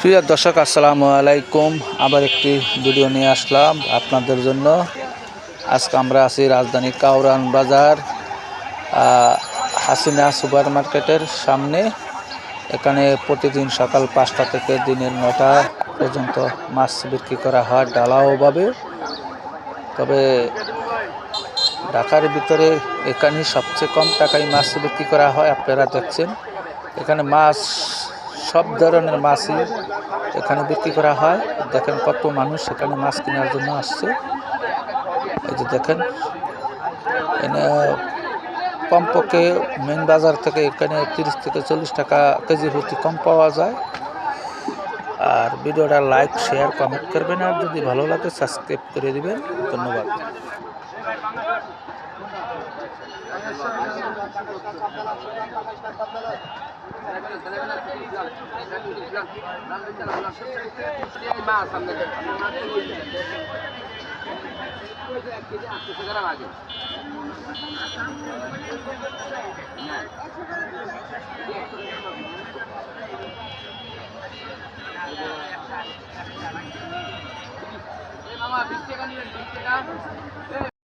প্রিয় দর্শক, আসসালামু আলাইকুম। আবার একটি ভিডিও নিয়ে আসলাম আপনাদের জন্য। আজকে আমরা আছি রাজধানী কাউরান বাজার হাসিনা সুপার মার্কেটের সামনে। এখানে প্রতিদিন সকাল পাঁচটা থেকে দিনের নটা পর্যন্ত মাছ বিক্রি করা হয় ডালাওভাবে। তবে ঢাকার ভিতরে এখানে সবচেয়ে কম টাকায় মাছ বিক্রি করা হয়, আপনারা দেখছেন। এখানে মাছ সব ধরনের মাছই এখানে বিক্রি করা হয়। দেখেন কত মানুষ এখানে মাছ কেনার জন্য আসছে। এই যে দেখেন, এনে কমপক্ষে মেন বাজার থেকে এখানে তিরিশ থেকে চল্লিশ টাকা কেজি প্রতি কম পাওয়া যায়। আর ভিডিওটা লাইক, শেয়ার, কমেন্ট করবেন। আর যদি ভালো লাগে, সাবস্ক্রাইব করে দিবেন। ধন্যবাদ। মামা বিশ টাকা নিবেন বিশ টাকা